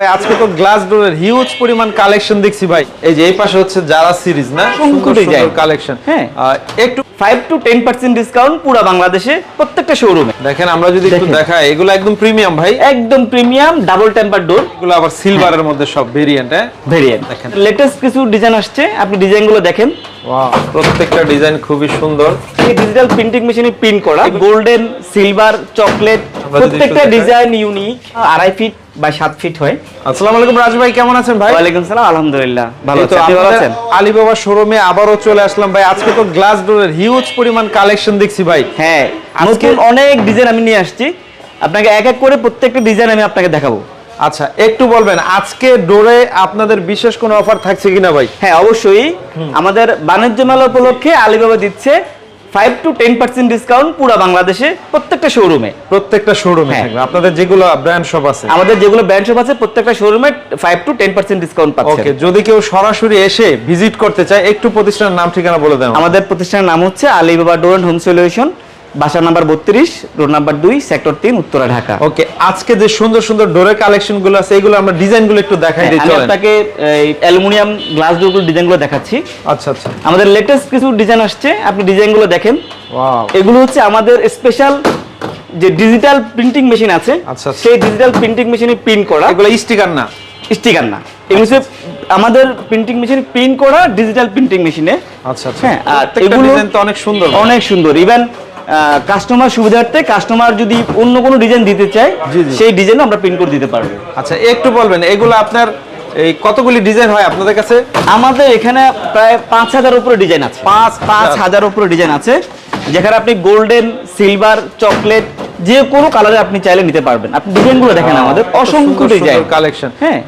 ভাই আজকে তো গ্লাস ডোরের হিউজ পরিমাণ কালেকশন দেখছি ভাই। এই যে এই পাশে হচ্ছে যারা সিরিজ না? অসংখ্য design। কালেকশন হ্যাঁ। একটু five to ten percent discount পুরো বাংলাদেশে প্রত্যেকটা শোরুমে দেখেন আমরা যদি একটু দেখাই এগুলো একদম প্রিমিয়াম ভাই। একদম প্রিমিয়াম ডাবল টেম্পার ডোর এগুলো আবার সিলভারের মধ্যে সব ভেরিয়েন্ট হ্যাঁ? ভেরিয়েন্ট দেখেন। লেটেস্ট কিছু ডিজাইন আসছে আপনি ডিজাইনগুলো দেখেন। ওয়াও প্রত্যেকটা ডিজাইন খুবই সুন্দর। এই ডিজিটাল প্রিন্টিং মেশিনে প্রিন্ট করা। গোল্ডেন সিলভার চকলেট প্রত্যেকটা ডিজাইন ইউনিক আড়াই ফিট বা সাত ফিট হয়। আসসালামু আলাইকুম রাজ ভাই কেমন আছেন ভাই? ওয়ালাইকুম সালাম আলহামদুলিল্লাহ ভালো এই তো আছি। আপনি ভালো আছেন? আলিবাবা শোরুমে আবারও চলে আসলাম ভাই। আজকে তো গ্লাস ডোরের হিউজ পরিমাণ কালেকশন দেখছি ভাই। হ্যাঁ আজকে- অনেক ডিজাইন আমি নিয়ে আসছি। আপনাকে এক এক করে প্রত্যেকটা ডিজাইন আমি আপনাকে দেখাবো। আচ্ছা একটু বলবেন আজকে ডোরে আপনাদের বিশেষ কোনো অফার থাকছে কিনা ভাই? হ্যাঁ অবশ্যই। আমাদের বাণিজ্য মেলা উপলক্ষে আলিবাবা দিচ্ছে five to ten percent discount পুরো বাংলাদেশে প্রত্যেকটা শোরুমে প্রত্যেকটা শোরুমে হ্যাঁ। আপনাদের যেগুলো ব্র্যান্ড শপ আছে। আমাদের যেগুলো ব্র্যান্ড শপ আছে প্রত্যেকটা শোরুমে five to ten percent discount পাচ্ছে ওকে যদি কেউ সরাসরি এসে ভিজিট করতে চায় একটু প্রতিষ্ঠানের নাম ঠিকানা বলে দেন আমাদের প্রতিষ্ঠানের নাম হচ্ছে Alibaba door and home solution বাসা নাম্বার বত্রিশ রোড নাম্বার দুই সেক্টর তিন উত্তরা ঢাকা। ওকে আজকে যে সুন্দর সুন্দর ডোরের কালেকশনগুলো আছে এগুলো আমরা ডিজাইনগুলো একটু দেখাই হ্যাঁ, দিই আমি আপনাকে অ্যালুমিনিয়াম গ্লাস ডোরগুলো ডিজাইনগুলো দেখাচ্ছি। আচ্ছা আচ্ছা। আমাদের লেটেস্ট কিছু ডিজাইন আসছে আপনি ডিজাইনগুলো দেখেন। এগুলো হচ্ছে আমাদের স্পেশাল যে ডিজিটাল প্রিন্টিং মেশিন আছে আচ্ছা, আচ্ছা। সেই ডিজিটাল প্রিন্টিং মেশিনে প্রিন্ট করা। এগুলো স্টিকার না? স্টিকার না। এগুলো হচ্ছে আমাদের প্রিন্টিং মেশিনে প্রিন্ট করা ডিজিটাল প্রিন্টিং মেশিনে আচ্ছা আচ্ছা। হ্যাঁ, আর এগুলো- ডিজাইন তো অনেক সুন্দর। অনেক সুন্দর। ইভেন কাস্টমার সুবিধার্থে কাস্টমার যদি অন্য কোনো ডিজাইন দিতে চায়। সেই ডিজাইন আমরা প্রিন্ট করে দিতে পারব। আচ্ছা একটু বলবেন এগুলো আপনার এই কতগুলি ডিজাইন হয় আপনাদের কাছে? আমাদের এখানে প্রায় পাঁচ হাজার উপরে ডিজাইন আছে। পাঁচ পাঁচ হাজার। হাজার উপরে ডিজাইন আছে। যেখানে আপনি গোল্ডেন সিলভার চকলেট যে কোনো কালারে আপনি চাইলে নিতে পারবেন। আপনি ডিজাইনগুলো দেখেন আমাদের অসংখ্য ডিজাইন কালেকশন হ্যাঁ।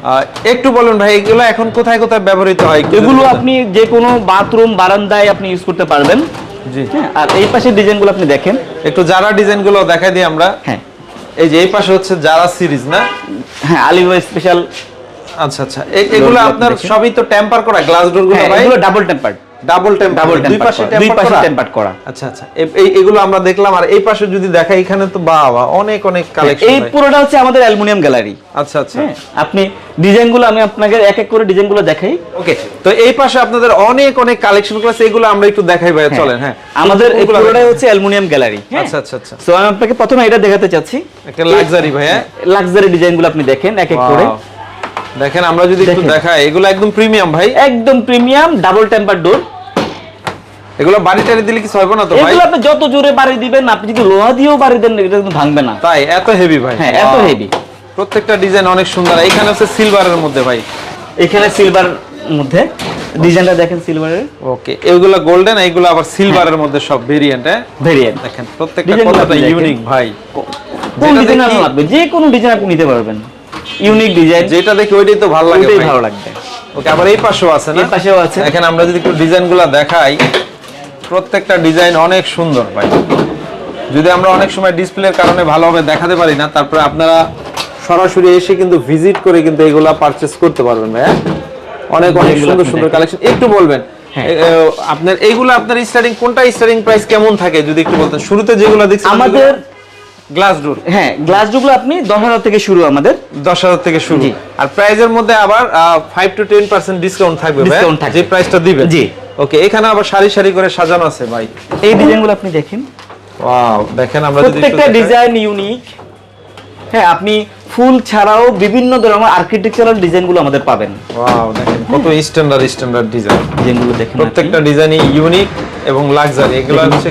একটু বলুন ভাই এগুলো এখন কোথায় কোথায় ব্যবহৃত হয়? এগুলো আপনি যে কোনো বাথরুম বারান্দায় আপনি ইউজ করতে পারবেন। জি। আর এই পাশের ডিজাইনগুলো আপনি দেখেন। একটু যারা ডিজাইনগুলো দেখাই দিই আমরা। হ্যাঁ। এই যে এই পাশে হচ্ছে যারা সিরিজ না? হ্যাঁ আলিবাবা স্পেশাল আচ্ছা আচ্ছা। এগুলো আপনার সবই তো টেম্পার করা গ্লাস ডোরগুলো হ্যাঁ ভাই এগুলো double tempered double temper double দুই পাশে দুই পাশে করা। টেম্পার্ড করা। আচ্ছা আচ্ছা। এই এগুলো আমরা দেখলাম। আর এই পাশে যদি দেখাই এখানে তো বাবা অনেক অনেক কালেকশন এই পুরোটা হচ্ছে আমাদের অ্যালুমিনিয়াম গ্যালারি। আচ্ছা আচ্ছা। হ্যাঁ আপনি ডিজাইনগুলো আমি আপনাকে এক এক করে ডিজাইনগুলো দেখাই। ওকে তো এই পাশে আপনাদের অনেক অনেক কালেকশন আছে এগুলো আমরা একটু দেখাই ভাই চলেন হ্যাঁ। আমাদের এই পুরোটাই হচ্ছে অ্যালুমিনিয়াম গ্যালারি আচ্ছা আচ্ছা আচ্ছা। সো আমি আপনাকে প্রথমে এটা দেখাতে চাচ্ছি। একটা লাক্সারি ভাই হ্যাঁ। লাক্সারি ডিজাইনগুলো আপনি দেখেন এক এক করে। দেখেন আমরা যদি একটু। দেখাই এগুলো একদম প্রিমিয়াম ভাই। একদম প্রিমিয়াম ডাবল টেম্পার ডোর এগুলো বাড়ি টাড়ি দিলে কিছু হবে না তো ভাই? এগুলো আপনি যত জোরে বাড়ি দিবেন আপনি যদি লোহা দিয়েও বাড়ি দেন এটা কিন্তু ভাঙবে না। তাই? এত হেভি ভাই। হ্যাঁ এত হেভি প্রত্যেকটা ডিজাইন অনেক সুন্দর। এখানে হচ্ছে সিলভারের মধ্যে ভাই। এখানে সিলভার মধ্যে। ডিজাইনটা দেখেন সিলভারের ওকে এগুলো গোল্ডেন এইগুলো আবার সিলভারের মধ্যে সব ভেরিয়েন্ট হ্যাঁ? ভেরিয়েন্ট দেখেন প্রত্যেকটা কতটা ইউনিক ভাই। কোন ডিজাইন লাগবে যে কোনো ডিজাইন আপনি নিতে পারবেন। ইউনিক ডিজাইন যেটা দেখি ওইটাই তো ভালো লাগে ভালো লাগবে। ওকে আবার এই পাশেও আছে না? এই পাশেও আছে। দেখেন আমরা যদি একটু ডিজাইনগুলো দেখাই। প্রত্যেকটা ডিজাইন অনেক সুন্দর ভাই। যদি আমরা অনেক সময় ডিসপ্লের কারণে ভালোভাবে দেখাতে পারি না তারপরে আপনারা সরাসরি এসে কিন্তু ভিজিট করে কিন্তু এগুলা পারচেজ করতে পারবেন ভাই? অনেক অনেক সুন্দর সুন্দর কালেকশন একটু বলবেন হ্যাঁ। আপনার এইগুলো আপনার স্টার্টিং কোনটা স্টার্টিং প্রাইস কেমন থাকে যদি একটু বলতেন? শুরুতে যেগুলো দেখছি আমাদের গ্লাস ডোর হ্যাঁ গ্লাস ডোরগুলো আপনি দশ হাজার থেকে শুরু আমাদের। দশ হাজার থেকে শুরু। আর প্রাইজের মধ্যে আবার five to ten percent discount থাকবে ভাই থাকবে। যে প্রাইসটা দিবেন। জি। ওকে এখানে আবার সারি সারি করে সাজানো আছে ভাই। এই ডিজাইনগুলো আপনি দেখেন। ওয়াও দেখেন আমরা প্রত্যেকটা ডিজাইন ইউনিক। হ্যাঁ আপনি ফুল ছাড়াও বিভিন্ন ধরনের আর্কিটেকচারাল ডিজাইনগুলো আমাদের পাবেন। ওয়াও দেখেন কত স্ট্যান্ডার্ড স্ট্যান্ডার্ড ডিজাইন ডিজাইনগুলো দেখেন প্রত্যেকটা ডিজাইনই ইউনিক এবং লাক্সারি এগুলো হচ্ছে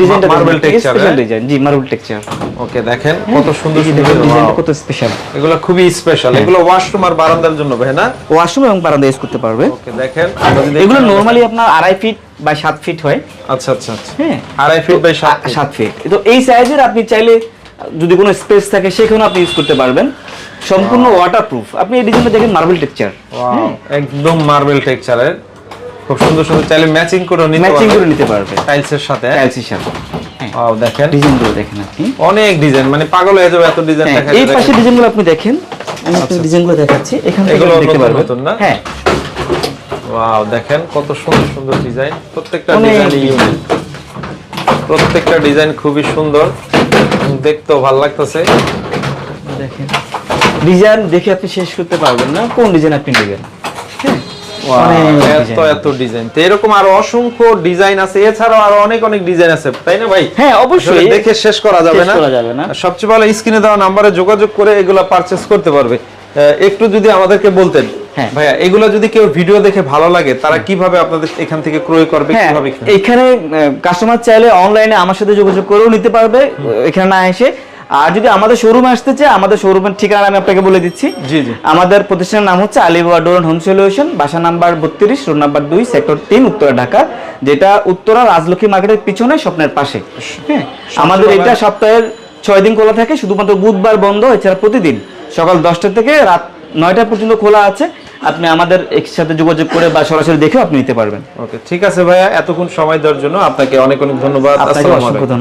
ডিজাইনটা মার্বেল টেক্সচার স্পেশাল ডিজাইন জি মার্বেল টেক্সচার ওকে দেখেন কত সুন্দর সুন্দর ডিজাইনটা কত স্পেশাল এগুলো খুবই স্পেশাল এগুলো ওয়াশরুম আর বারান্দার জন্য ভাই না? ওয়াশরুম এবং বারান্দা ইউজ করতে পারবে। ওকে দেখেন এগুলো নরমালি আপনার আড়াই ফিট বা সাত ফিট হয়। আচ্ছা আচ্ছা আচ্ছা। হ্যাঁ। আড়াই ফিট বাই সাত ফিট তো এই সাইজের আপনি চাইলে যদি কোনো স্পেস থাকে সেখানে আপনি ইউজ করতে পারবেন। সম্পূর্ণ ওয়াটারপ্রুফ আপনি এই ডিজাইনটা দেখেন মার্বেল টেক্সচার একদম মার্বেল টেক্সচারের খুব সুন্দর সুন্দর। চাইলে ম্যাচিং করে নিতে ম্যাচিং করে নিতে পারবে টাইলসের সাথে। টাইলসের সাথে। ওয়াও দেখেন। ডিজাইনগুলো দেখেন আপনি অনেক ডিজাইন মানে পাগল হয়ে যাবে এত ডিজাইন হ্যাঁ, দেখা এই পাশে ডিজাইনগুলো আপনি দেখেন। আমি আপনাকে ডিজাইনগুলো দেখাচ্ছি। এখান থেকে দেখতে পারবেন। না? হ্যাঁ। ওয়াও দেখেন কত সুন্দর সুন্দর ডিজাইন প্রত্যেকটা ডিজাইন ইউনিক প্রত্যেকটা ডিজাইন খুবই সুন্দর। দেখতেও ভালো লাগতেছে। দেখেন। ডিজাইন দেখে আপনি শেষ করতে পারবেন না। কোন ডিজাইন আপনি নেবেন? এত এত ডিজাইন। তো এরকম আরও অসংখ্য ডিজাইন আছে। এছাড়াও আরও অনেক অনেক ডিজাইন আছে। তাই না ভাই? হ্যাঁ অবশ্যই। দেখে শেষ করা যাবে না। সবচেয়ে ভালো স্ক্রিনে দেওয়া নাম্বারে যোগাযোগ করে এগুলো পারচেজ করতে পারবে। একটু যদি আমাদেরকে বলতেন। হ্যাঁ। ভাইয়া এগুলো যদি কেউ ভিডিও দেখে ভালো লাগে তারা কীভাবে আপনাদের এখান থেকে ক্রয় করবে হ্যাঁ কীভাবে এখানে কাস্টমার চাইলে অনলাইনে আমার সাথে যোগাযোগ করেও নিতে পারবে এখানে না এসে। আর যদি আমাদের শোরুমে আসতে চায় আমাদের শোরুমের ঠিকানা আমি আপনাকে বলে দিচ্ছি। জি, জি। আমাদের প্রতিষ্ঠানের নাম হচ্ছে আলিবাবা ডোর হোম সলিউশন বাসা নাম্বার বত্রিশ রোড নাম্বার দুই সেক্টর তিন উত্তরা ঢাকা। যেটা উত্তরা রাজলক্ষ্মী মার্কেটের পিছনে স্বপ্নের পাশে। হ্যাঁ আমাদের এটা সপ্তাহের ছয় দিন খোলা থাকে শুধুমাত্র বুধবার বন্ধ এছাড়া প্রতিদিন। সকাল দশটা থেকে রাত নয়টা পর্যন্ত খোলা আছে। আপনি আমাদের একসাথে যোগাযোগ করে বা সরাসরি দেখেও আপনি নিতে পারবেন। ওকে ঠিক আছে ভাইয়া এতক্ষণ সময় দেওয়ার জন্য আপনাকে অনেক অনেক ধন্যবাদ। অসংখ্য ধন্যবাদ।